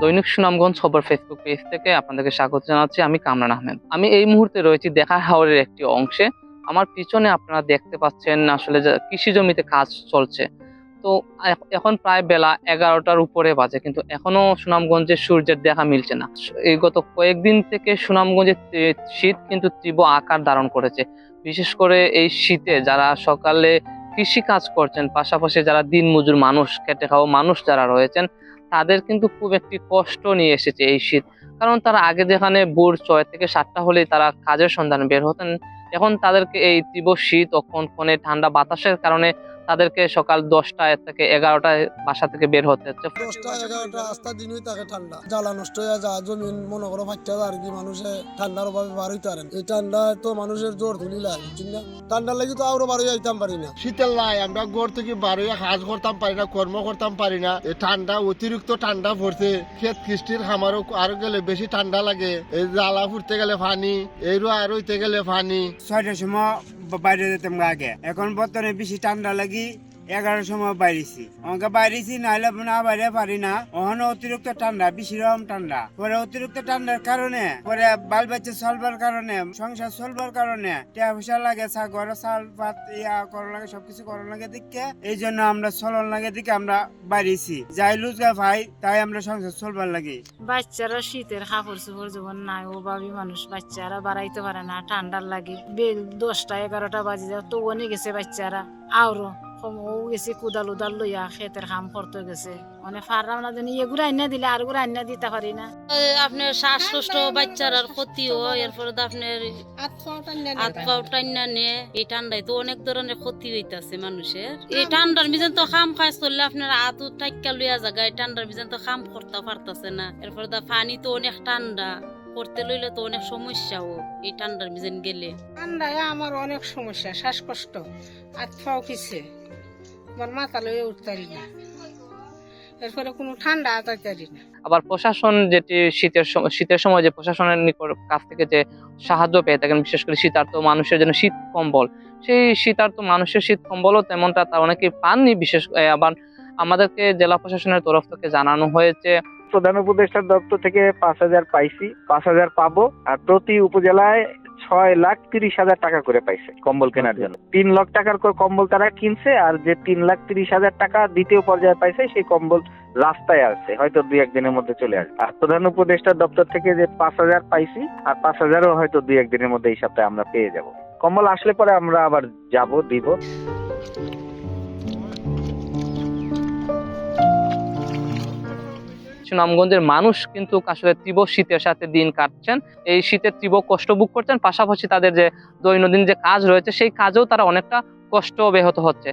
দৈনিক সুনামগঞ্জ খবর Facebook page থেকে আপনাদেরকে স্বাগত জানাচ্ছি। আমি কামরান আহমেদ। আমি এই মুহূর্তে রয়েছি দেখা হাওরের একটি অংশে। আমার পিছনে আপনারা দেখতে পাচ্ছেন আসলে কৃষি জমিতে কাজ চলছে। তো এখন প্রায় বেলা এগারোটার উপরে বাজে, কিন্তু এখনও সুনামগঞ্জে সূর্যের দেখা মিলছে না। এই গত কয়েকদিন থেকে সুনামগঞ্জে শীত কিন্তু তীব্র আকার ধারণ করেছে। বিশেষ করে এই শীতে যারা সকালে কৃষি কাজ করছেন, পাশাপাশি যারা দিনমজুর মানুষ, খেটে খাওয়া মানুষ যারা রয়েছেন, তাদের কিন্তু খুব একটি কষ্ট নিয়ে এসেছে এই শীত। কারণ তারা আগে যেখানে ভোর ছয় থেকে সাতটা হলেই তারা কাজের সন্ধানে বের হতেন, এখন তাদেরকে এই তীব্র শীত ও কনকনে ঠান্ডা বাতাসের কারণে তাদেরকে সকাল দশটায় থেকে এগারোটায় বাসা থেকে বের হতে হচ্ছে। দশটা এগারোটা রাস্তা দিনই থাকে ঠান্ডা। জ্বালা নষ্ট হয়ে যা জমিন মনে করো ফাটতে আর কি মানুষে ঠান্ডার অভাবে বার হইতে পারেন এই ঠান্ডায় তো মানুষের জোর তুলি লাগে ঠান্ডার লাগি তো আরও বার হয়ে যাইতাম পারি না। শীতের লাই আমরা ঘর থেকে বারো কাজ করতাম পারি না কর্ম করতাম পারি না। এই ঠান্ডা অতিরিক্ত ঠান্ডা পড়ছে ক্ষেত কৃষ্টির খামারও আরও গেলে বেশি ঠান্ডা লাগে। এই জ্বালা ফুটতে গেলে পানি এইরু আর হইতে গেলে পানি। ছয়টার সময় বাইরে যেতাম আগে। এখন বর্তমানে বেশি ঠান্ডা লাগি এগারোর সময় বাইরেছি। আমাকে বাইরেছি, নাহলে না বাইরে পারি না। ওখানে অতিরিক্ত ঠান্ডা, বেশি রকম ঠান্ডা। পরে অতিরিক্ত ঠান্ডার কারণে, পরে বাল বাচ্চা চলবার কারণে, সংসার চলবার কারণে, টাকা পয়সা লাগে ঘরে চাল ভাত, ইয়া করা লাগে, সবকিছু করা লাগে দিকে এই জন্য আমরা চলন লাগে দিকে আমরা বাইরেছি। যাই লুজগা ভাই, তাই আমরা সংসার চলবার লাগে। বাচ্চারা শীতের কাপড় চোপড় যখন নাই অভাবী মানুষ, বাচ্চারা বাড়াইতে পারে না, ঠান্ডার লাগে। দশটা, এগারোটা বাজে যায় তো অনে গেছে বাচ্চারা। আরও ও গেছে কুদাল উদাল লইয়া খেতের কাম করতে গেছে। মানে ফারলাম না জানি এগুলো আইনা দিলে আরগুলো আইনা দিতে পারি না। আপনার শ্বাসকষ্ট বাচ্চার আর ক্ষতি হয় এরপরে তো আপনার হাত পাও টান্না নে এই ঠান্ডায় তো অনেক ধরনের ক্ষতি হইতাছে মানুষের। এই ঠান্ডার মিজান তো খাম কাজ করলে আপনার হাত টাইকা লইয়া জায়গায় ঠান্ডার মিজান তো খাম করতে পারতাছে না। এরপরে তো পানি তো অনেক ঠান্ডা। করতে লইলে তো অনেক সমস্যাও এই ঠান্ডার মিজান গেলে। ঠান্ডায় আমার অনেক সমস্যা শ্বাসকষ্ট হাত খিছে আমার মাথা লয়ে উঠতে না। এরপরে কোনো ঠান্ডা না। আবার প্রশাসন যেটি শীতের সময় শীতের সময় যে প্রশাসনের নিকট কাছ থেকে যে সাহায্য পেয়ে থাকেন বিশেষ করে শীতার্থ মানুষের জন্য শীত কম্বল সেই শীতার্থ মানুষের শীত কম্বলও তেমনটা তা অনেকে পাননি। বিশেষ আবার আমাদেরকে জেলা প্রশাসনের তরফ থেকে জানানো হয়েছে প্রধান উপদেষ্টার দপ্তর থেকে পাঁচ হাজার পাইছি পাঁচ হাজার পাবো আর প্রতি উপজেলায় ছয় লাখ তিরিশ হাজার টাকা করে পাইছে। কম্বল কেনার জন্য। তিন লাখ টাকার করে কম্বল তারা কিনছে আর যে তিন লাখ তিরিশ হাজার টাকা দ্বিতীয় পর্যায়ে পাইছে সেই কম্বল রাস্তায় আসছে হয়তো দুই একদিনের মধ্যে চলে আসবে। আর প্রধান উপদেষ্টার দপ্তর থেকে যে পাঁচ হাজার পাইছি আর পাঁচ হাজারও হয়তো দুই একদিনের মধ্যে এই সপ্তাহে আমরা পেয়ে যাব। কম্বল আসলে পরে আমরা আবার যাব দিব। সুনামগঞ্জের মানুষ কিন্তু আসলে তীব্র শীতের সাথে দিন কাটছেন এই শীতের তীব্র কষ্ট ভোগ করছেন, পাশাপাশি তাদের যে দৈনন্দিন যে কাজ রয়েছে, সেই কাজেও তারা অনেকটা কষ্ট ব্যাহত হচ্ছে